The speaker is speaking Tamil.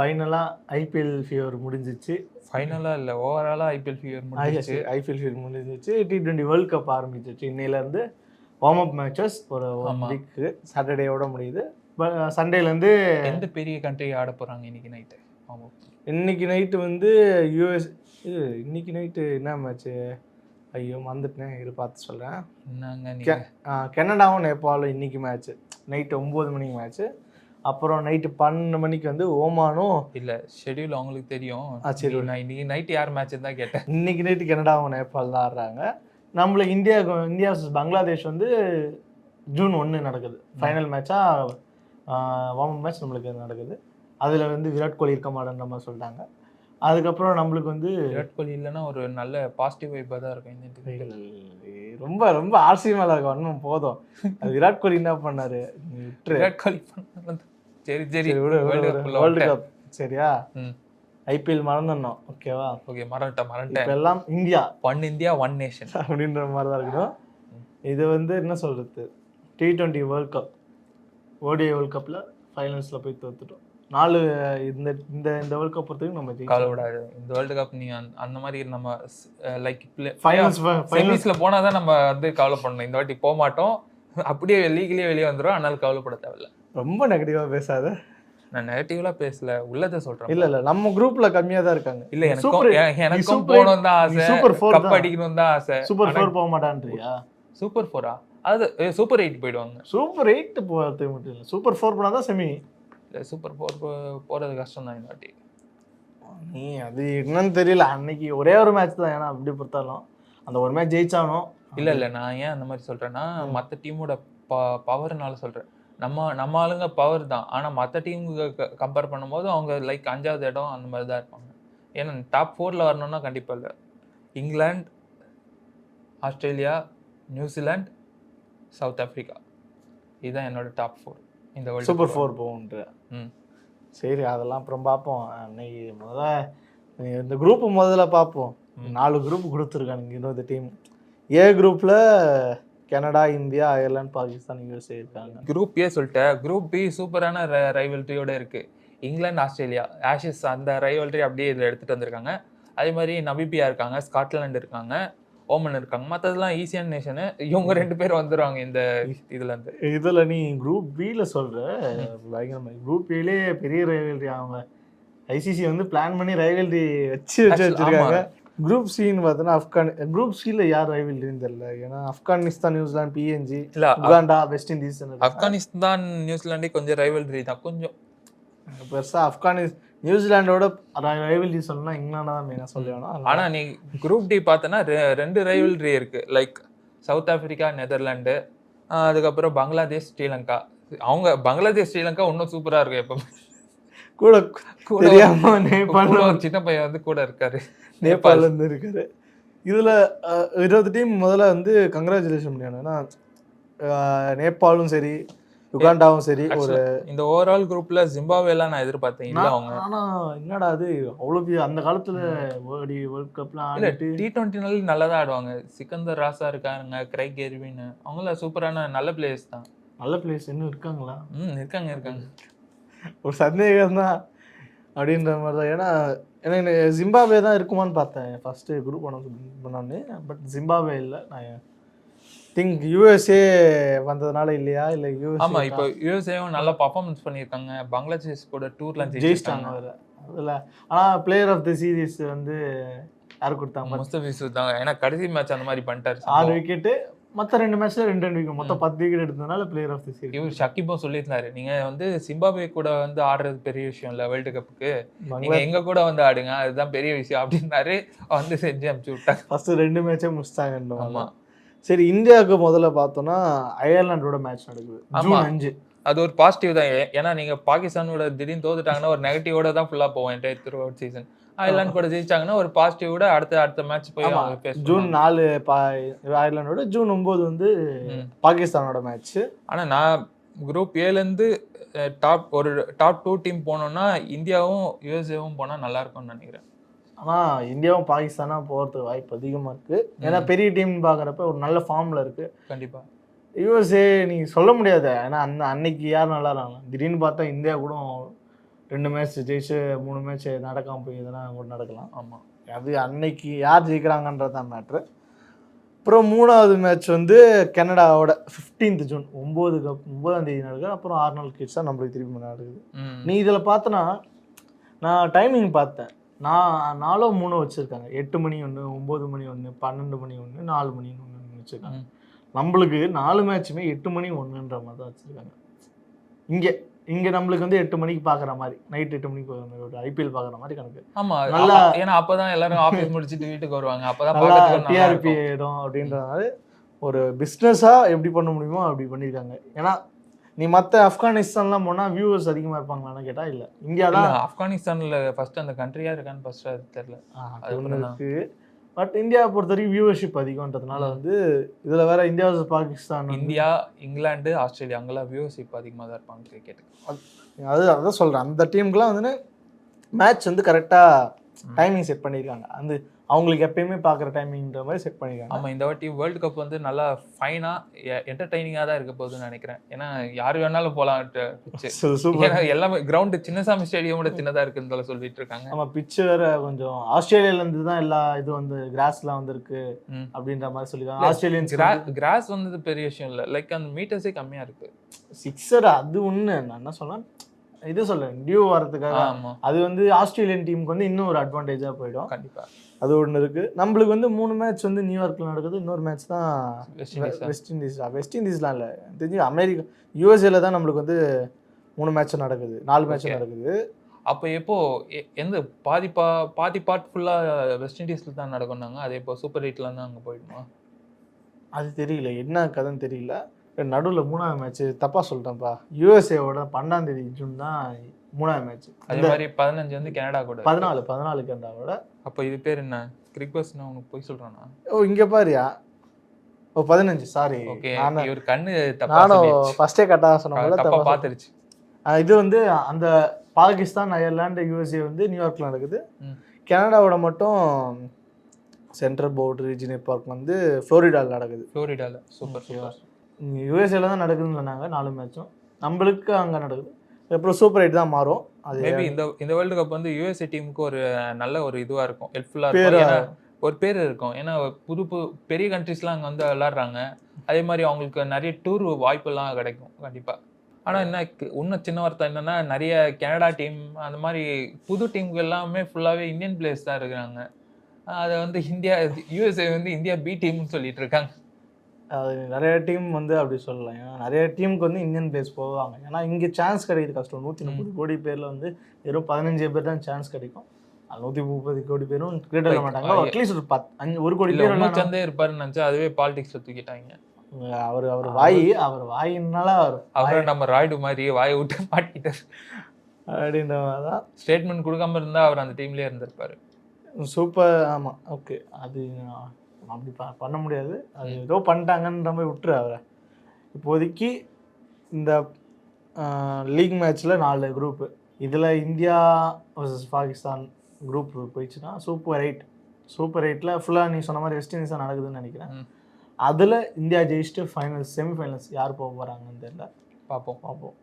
ஃபைனலாக ஐபிஎல் ஃபீவர் முடிஞ்சிச்சு. ஃபைனலா இல்ல ஓவராலா ஐபிஎல் ஃபீவர் முடிஞ்சிச்சு. ஐபிஎல் ஃபீவர் முடிஞ்சிச்சு. டி டுவெண்ட்டி வேர்ல்ட் கப் ஆரம்பிச்சிச்சு. இன்னையிலேருந்து வார்ம் அப் மேட்சஸ் ஒரு ஒன். வீக்கு சாட்டர்டேயோட முடியுது. சண்டேலேருந்து எந்த பெரிய கண்ட்ரி ஆட போறாங்க இன்னைக்கு நைட்டு ஆமா. இன்னைக்கு நைட்டு வந்து யூஎஸ் இது இன்னைக்கு நைட்டு என்ன மேட்ச்சு ஐயோ மறந்துட்டேன். இது பார்த்து சொல்கிறேன் என்னங்க கனடாவும் நேபாளும் இன்னைக்கு மேட்ச்சு நைட்டு ஒம்பது மணிக்கு மேட்ச்சு அப்புறம் நைட்டு பன்னெண்டு மணிக்கு வந்து ஓமானும் இல்ல ஷெட்யூல் அவங்களுக்கு தெரியும். ஆ, சரி. நான் இன்னைக்கு நைட் யார் மேட்ச் தான் கேட்டேன். இன்னைக்கு நைட்டு கனடாவும் நேபாள் தான் ஆடுறாங்க. நம்மளுக்கு இந்தியா இந்தியா பங்களாதேஷ் வந்து ஜூன் ஒன்று நடக்குது. ஃபைனல் மேட்சாக வார்ம் மேட்ச் நம்மளுக்கு நடக்குது. அதில் வந்து விராட் கோலி இருக்க மாட்டேன்ற மாதிரி சொல்லிட்டாங்க. அதுக்கப்புறம் நம்மளுக்கு வந்து விராட் கோலி இல்லைன்னா ஒரு நல்ல பாசிட்டிவ் வைப்பாக தான் இருக்கும் இந்த. ரொம்ப ரொம்ப ஆர்சி மேலே இருக்க ஒன்றும் போதும். அது விராட் கோலி என்ன பண்ணாரு. விராட் கோலி பண்ணது சரி சரி. வேர்ல்டு கப் சரியா. ஐபிஎல் மறந்துடணும் ஓகேவா? ஓகே மறந்துட்டேன் மறந்துட்டேன். எல்லாம் India. One India one nation அப்படின்ற மாதிரி தான் இருக்கணும் இது வந்து என்ன சொல்றது? T twenty world cup ODI world கப்பில் ஃபைனல்ஸில் போய் தோத்துட்டோம். நாலு இந்த இந்த இந்த வேர்ல்ட் கப் பொறுத்தவரைக்கும் நம்ம கவலை ஜெயிச்சோம் விடாது. இந்த வேர்ல்டு கப் நீங்க அந்த- மாதிரி நம்ம லைக் ஃபைனல்ஸ் ஃபைனல்ஸ் செமிஸ்ல போனா தான் நம்ம வந்து கவலை பண்ணணும். இந்த வாட்டி போக மாட்டோம் அப்படியே லீக்லயே வெளியே வந்துரும். அதனால கவலைப்பட தேவையில்ல. ரொம்ப நெகட்டிவாக பேசாத. நான் நெகட்டிவ்லாம் பேசல. உள்ளதை சொல்றேன். இல்ல இல்ல. நம்ம குரூப்ல கம்மியா தான் இருக்காங்க. இல்ல எனக்கும் Super- எ- எனக்கும் super- போகணும் தான் ஆசை. super four cup. அடிக்கணும் தான் ஆசை. சூப்பர் ஃபோர் போக மாட்டான்றியா? சூப்பர் ஃபோரா அது சூப்பர் எயிட் போயிடுவாங்க. சூப்பர் எயிட் போகிறது மட்டும் இல்லை. சூப்பர் ஃபோர் போனால் தான் செமி இல்ல சூப்பர் ஃபோர் போறது கஷ்டம் தான் இந்த வாட்டி நீ அது என்னன்னு தெரியல. அன்னைக்கு ஒரே ஒரு மேட்ச் தான். ஏன்னா அப்படி பொறுத்தாலும். அந்த ஒரு மேட்ச் ஜெயிச்சானோ? இல்ல இல்ல. நான் ஏன் அந்த மாதிரி சொல்றேன்னா மத்த டீமோட பவர்னால சொல்றேன். நம்ம நம்ம ஆளுங்க பவர் தான். ஆனா மத்த டீமுக்கு கம்பேர் பண்ணும்போது அவங்க லைக் அஞ்சாவது இடம் அந்த மாதிரி தான் இருப்பாங்க. ஏன்னா டாப் ஃபோர்ல வரணும்னா கண்டிப்பா இல்ல. England Australia New Zealand South Africa. இதுதான் என்னோட டாப் ஃபோர் இந்த வேர்ல்டு சூப்பர் ஃபோர் போகுன்ற ம். சரி அதெல்லாம் அப்புறம் பார்ப்போம். அன்னைக்கு முதல்ல இந்த குரூப் முதல்ல பார்ப்போம். நாலு குரூப் கொடுத்துருக்கானுங்க இருபது டீம் ஏ குரூப்ல Canada India Ireland Pakistan USA இருக்காங்க குரூப் ஏ சொல்லிட்டேன் குரூப் பி சூப்பரான ரைவல்ரியோட இருக்கு. England Australia. ஆஷஸ் அந்த ரைவல்ரி அப்படியே இதில் எடுத்துட்டு வந்திருக்காங்க. அதே மாதிரி நமிபியா இருக்காங்க ஸ்காட்லாந்து இருக்காங்க ஓமன் இருக்காங்க. மற்றதெல்லாம் ஈஸியான நேஷனு இவங்க ரெண்டு பேர் வந்துருவாங்க இந்த இதுல இருந்து. இதுல நீ குரூப் பில சொல்ற. பயங்கரமா. குரூப் பிலே பெரிய ரைவல்ரி அவங்க. ஐசிசி வந்து பிளான் பண்ணி ரைவல்ரி வச்சு வச்சு வச்சிருக்காங்க. குரூப் சின்னு பார்த்தோன்னா ஆப்கான் குரூப் சில யார் ரைவல்ரின்னு தெரியல. ஏன்னா ஆப்கானிஸ்தான் நியூசிலாந்து பிஎன்ஜி இல்ல உகாண்டா வெஸ்ட் இண்டீஸ் ஆப்கானிஸ்தான் நியூசிலாண்டே கொஞ்சம் ரைவல்ரி தான் கொஞ்சம். பெருசா ஆப்கானிஸ் நியூசிலாண்டோட ரைவல்ரி சொல்லணும்னா இங்கிலாந்து தான் மெயினாக சொல்லணும் ஆனா நீ குரூப் டி பார்த்தனா ரெண்டு ரைவல்ரி இருக்கு. லைக் சவுத் ஆப்பிரிக்கா நெதர்லாண்டு அதுக்கப்புறம் பங்களாதேஷ் ஸ்ரீலங்கா அவங்க பங்களாதேஷ் ஸ்ரீலங்கா இன்னும் சூப்பரா இருக்கும் எப்பவுமே. கூட தெரியாம நேபாள் சின்ன பையன் வந்து கூட இருக்காரு. நேபாள்ல இருந்து இருக்காரு இதுல இருபது டீம் முதல்ல வந்து கங்க்ராச்சுலேஷன் பண்ணணும் ஏன்னா நேபாளும் சரி யுகாண்டாவும் சரி ஒரு இந்த ஓவரால் குரூப்ல ஜிம்பாவேலாம் நான் எதிர்பார்த்தேன் இல்ல அவங்க. ஆனா என்னடா அது? அவ்வளவு அந்த காலத்துல வேர்ல்டு வேர்ல்ட் கப்லாம் இல்ல டி டுவெண்ட்டினால நல்லா தான் ஆடுவாங்க. சிக்கந்தர் ராசா இருக்காங்க கிரைக் கெர்வின் அவங்களாம் சூப்பரான நல்ல பிளேயர்ஸ் தான். நல்ல பிளேஸ் இன்னும் இருக்காங்களா? ம் இருக்காங்க இருக்காங்க. ஒரு சந்தேகம் தான் அப்படின்ற மாதிரி தான் ஏன்னா எனக்கு ஜிம்பாவே தான் இருக்குமான்னு பார்த்தேன். ஃபர்ஸ்ட் குரூப் ஒன் பண்ணோன்னு பட் ஜிம்பாவே இல்லை. நான் திங்க் யூஎஸ்ஏ வந்ததுனால இல்லையா? இல்லை யூஎஸ் ஆமா இப்போ யூஎஸ்ஏவும் நல்லா பர்ஃபார்மன்ஸ் பண்ணியிருக்காங்க. பங்களாதேஷ் கூட டூர்லாம் ஜெயிச்சிட்டாங்க அதில். அதில். ஆனால் பிளேயர் ஆஃப் தி சீரீஸ் வந்து யார் கொடுத்தாங்க? முஸ்தபிசு தான். ஏன்னா கடைசி மேட்ச் அந்த மாதிரி பண்ணிட்டாரு ஆறு விக்கெட்டு மற்ற ரெண்டு மேட்ச்ல ரெண்டு ரெண்டு விக்கெட் மொத்தம் பத்து விக்கெட் எடுத்ததுனால பிளேயர் ஆஃப் தி சீரீஸ் இவர் ஷக்கிப்பும் சொல்லியிருந்தாரு. நீங்க வந்து சிம்பாபே கூட வந்து ஆடுறது பெரிய விஷயம் இல்ல வேர்ல்டு கப்புக்கு நீங்க எங்க கூட வந்து ஆடுங்க அதுதான் பெரிய விஷயம் அப்படின்னாரு. வந்து செஞ்சு அனுப்பிச்சு விட்டாங்க. ஃபர்ஸ்ட் ரெண்டு மேட்சே முடிச்சிட்டாங்க ஆமா. சரி இந்தியாவுக்கு முதல்ல பார்த்தோம்னா அயர்லாண்டோட மேட்ச் நடக்குது. ஆமா. ஜூன் அஞ்சு. அது ஒரு பாசிட்டிவ் தான். ஏன்னா நீங்க பாகிஸ்தானோட திடீர்னு தோத்துட்டாங்கன்னா ஒரு நெகட்டிவோட தான் ஃபுல்லா போவோம் entire throughout season Ireland கூட ஜெயிச்சாங்கன்னா ஒரு பாசிட்டிவோட அடுத்த அடுத்த மேட்ச் போய் ஜூன். நாலு பா அயர்லாண்டோட ஜூன் ஒன்பது வந்து. பாகிஸ்தானோட மேட்ச் ஆனா நான் குரூப் ஏலேருந்து டாப் ஒரு டாப் டூ டீம் போனோம்னா இந்தியாவும் யூஎஸ்ஏவும் போனா நல்லா இருக்கும்னு நினைக்கிறேன். ஆனா இந்தியாவும் பாகிஸ்தானா போறதுக்கு வாய்ப்பு அதிகமா இருக்கு. ஏன்னா பெரிய டீம் பாக்குறப்ப ஒரு நல்ல ஃபார்ம்ல இருக்கு. கண்டிப்பா. யூஎஸ்ஏ நீ சொல்ல முடியாது. ஏன்னா அந்த அன்னைக்கு யார் நல்லா இருந்தாங்க? திடீர்னு பார்த்தா இந்தியா கூட ரெண்டு மேட்ச் ஜெயிச்சு மூணு மேட்ச் நடக்காம போய் எதனா கூட நடக்கலாம். ஆமா. அது அன்னைக்கு யார் ஜெயிக்கிறாங்கன்றது தான் மேட்ரு அப்புறம் மூணாவது மேட்ச் வந்து கனடாவோட 15th ஜூன் ஒம்பது கப் ஒன்பதாம் தேதி நடக்குது. அப்புறம் ஆறு நாள் கழிச்சு தான் நம்மளுக்கு திருப்பி நடக்குது. நீ இதில் பார்த்தனா நான் டைமிங் பார்த்தேன். நான் நாலோ மூணோ வச்சுருக்காங்க. எட்டு மணி ஒன்று ஒம்பது மணி ஒன்று பன்னெண்டு மணி ஒன்று நாலு மணி ஒன்று வச்சுருக்காங்க. நம்மளுக்கு நாலு மேட்சுமே எட்டு மணி ஒன்றுன்ற மாதிரி தான் வச்சுருக்காங்க. இங்கே இங்கே நம்மளுக்கு வந்து எட்டு மணிக்கு பார்க்குற மாதிரி நைட் எட்டு மணிக்கு ஒரு ஐபிஎல் பார்க்குற மாதிரி கணக்கு. ஆமா நல்லா- அப்ப- ஏன்னா அப்பதான் எல்லாரும் ஆபீஸ் முடிச்சிட்டு வீட்டுக்கு வருவாங்க. அப்பதான் நல்லா பார்க்கறதுக்கு நல்லா டிஆர்பி. இடம் அப்படின்றதுனால ஒரு பிஸ்னஸாக எப்படி பண்ண முடியுமோ அப்படி பண்ணியிருக்காங்க ஏன்னா நீ மற்ற ஆப்கானிஸ்தான்லாம் போனால் வியூவர்ஸ் அதிகமாக இருப்பாங்களான்னு கேட்டால் இல்லை. இந்தியா தான் ஆப்கானிஸ்தான்ல ஃபர்ஸ்ட் அந்த கண்ட்ரியா இருக்கான்னு ஃபர்ஸ்ட் அது தெரியல. அது ஒன்று ஒண்ணுதான். பட் இந்தியாவை பொறுத்த வரைக்கும் வியூவர்ஷிப் அதிகம்ன்றதுனால வந்து இதில் வேற India Pakistan India England Australia அங்கெல்லாம் வியூஸ் இப்போ அதிகமா தான் இருப்பாங்க கிரிக்கெட் அது அதான் சொல்கிறேன் அந்த டீமுக்குலாம் வந்து மேட்ச் வந்து கரெக்டாக டைமிங் செட் பண்ணியிருக்காங்க அந்த அவங்களுக்கு எப்பயுமே பார்க்குற டைமிங்ன்ற மாதிரி செட் பண்ணியிருக்காங்க ஆமா இந்த வாட்டி வேர்ல்டு கப் வந்து நல்லா ஃபைனா என்டர்டைனிங்கா தான் இருக்க போகுதுன்னு நினைக்கிறேன். ஏன்னா யார் வேணாலும் ஏன்னா எல்லாமே கிரவுண்ட் சின்னசாமி ஸ்டேடியம் சின்னதா இருக்குன்னு சொல்ல சொல்லிட்டு இருக்காங்க. ஆமா பிச்சு வேற கொஞ்சம் ஆஸ்திரேலியால இருந்து தான் எல்லா இது வந்து கிராஸ்லாம் வந்திருக்கு. அப்படின்ற மாதிரி சொல்லிருக்காங்க ஆஸ்திரேலியன்ஸ் கிராஸ் வந்தது பெரிய விஷயம் இல்ல. லைக் அந்த மீட்டர்ஸே கம்மியா இருக்கு. சிக்ஸர் அது ஒண்ணு. நான் என்ன சொல்றேன்? இது சொல்றேன் டியூ வரதுக்காக. அது வந்து ஆஸ்திரேலியன் டீமுக்கு வந்து இன்னும் ஒரு அட்வான்டேஜா போயிடும். கண்டிப்பா. அது ஒன்று இருக்கு. நம்மளுக்கு வந்து மூணு மேட்ச் வந்து நியூயார்க்ல நடக்குது இன்னொரு மேட்ச் தான் West Indies West Indies West இண்டீஸ்லாம் இல்லை. தெரிஞ்சு அமெரிக்கா யூஎஸ்ஏல தான் நம்மளுக்கு வந்து மூணு மேட்ச் நடக்குது நாலு மேட்ச். நடக்குது. அப்போ எப்போ எந்த பாதி பா பாதி பார்ட் ஃபுல்லா வெஸ்ட் இண்டீஸ்ல தான் நடக்கும்னாங்க? அதே இப்போ சூப்பர் எயிட்ல தான் அங்க போயிடுமா? அது தெரியல. என்ன கதைன்னு தெரியல. நடுவில் மூணாவது மேட்ச் தப்பா சொல்லிட்டேன்ப்பா. யூஎஸ்ஏவோட பன்னெண்டாம் தேதி ஜூன் தான் மூணாவது மேட்ச் அதே மாதிரி பதினஞ்சு வந்து கனடா கூட. பதினாலு பதினாலு கண்டாவோட அப்போ இது பேர் என்ன? கிரிக் பஸ் நான் உனக்கு போய் சொல்றானா? ஓ இங்க பாரியா. ஓ பதினஞ்சு சாரி ஓகே இவர் கண்ணு நானும். ஃபர்ஸ்டே கரெக்டாக சொன்ன போல தப்பா தப்பா சொன்னேன். பாத்துருச்சு ஆஹ் இது வந்து அந்த பாகிஸ்தான் அயர்லாந்து யூஎஸ்ஏ வந்து நியூயார்க்ல நடக்குது. கனடாவோட மட்டும் சென்ட்ரல் போர்டு ரீஜியன் பார்க் வந்து ஃப்ளோரிடாவில் நடக்குது. ஃப்ளோரிடால. சூப்பர்? சூப்பர். யூஎஸ்ஏல தான் நடக்குதுன்னு சொன்னாங்க நாலு மேட்சும் நம்மளுக்கு அங்க நடக்குது. அப்புறம் சூப்பர் எயிட் தான் மாறும். அது மேபி இந்த இந்த வேர்ல்டு கப் வந்து யூஎஸ்ஏ டீமுக்கு ஒரு நல்ல ஒரு இதுவா இருக்கும். ஹெல்ப்ஃபுல்லா பேரா- இருக்கும் ஒரு பேர் இருக்கும். ஏன்னா புது புது பெரிய கண்ட்ரிஸ்லாம் அங்க வந்து விளாடுறாங்க. அதே மாதிரி அவங்களுக்கு நிறைய டூர் வாய்ப்பெல்லாம் கிடைக்கும் கண்டிப்பா. ஆனா என்ன இன்னும் சின்ன வார்த்தை என்னன்னா நிறைய கனடா டீம் அந்த மாதிரி புது டீமுக்கு எல்லாமே ஃபுல்லாவே இந்தியன் பிளேயர்ஸ் தான் இருக்கிறாங்க. அதை வந்து இந்தியா யூஎஸ்ஏ வந்து இந்தியா பி டீம்னு சொல்லிட்டு இருக்காங்க. நிறைய டீம் வந்து அப்படி சொல்லலாம். ஏன்னா நிறைய டீமுக்கு வந்து இந்தியன் பிளேஸ் போவாங்க. ஏன்னா இங்கே சான்ஸ் கிடைக்குது கஷ்டம். நூற்றி முப்பது கோடி பேரில் வந்து வெறும் பதினஞ்சு பேர் தான் சான்ஸ் கிடைக்கும். அது நூற்றி முப்பது கோடி பேரும் கிரிக்கெட் Like, மாட்டாங்க. அட்லீஸ்ட் ஒரு பத்து அஞ்சு ஒரு கோடி பேர். சந்தே இருப்பாருன்னு நினைச்சா அதுவே பாலிடிக்ஸ்ல தூக்கிட்டாங்க. அவர் அவர் வாய் அவர் வாயினால அவர் அப்புறம் நம்ம ராய்டு மாதிரி வாயை விட்டு மாட்டிக்கிட்டார் அப்படின்ற மாதிரி தான் ஸ்டேட்மெண்ட் கொடுக்காம இருந்தா அவர் அந்த டீம்லயே இருந்திருப்பாரு. சூப்பர் ஆமாம் ஓகே அது அப்படி பண்ண முடியாது. அது ஏதோ பண்ணிட்டாங்கன்ற மாதிரி விட்டுரு அவரை. இப்போதைக்கு இந்த லீக் மேட்ச்சில் நாலு குரூப்பு. இதில் இந்தியா vs பாகிஸ்தான் குரூப் போயிடுச்சுன்னா சூப்பர் எயிட். சூப்பர் எயிட்டில் ஃபுல்லாக நீ சொன்ன மாதிரி வெஸ்ட் இண்டீஸ் தான் நடக்குதுன்னு நினைக்கிறேன். அதில் இந்தியா ஜெயிச்சுட்டு ஃபைனல்ஸ் செமிஃபைனல்ஸ் யார் போக போகிறாங்கன்னு தெரியல. பார்ப்போம். பார்ப்போம்.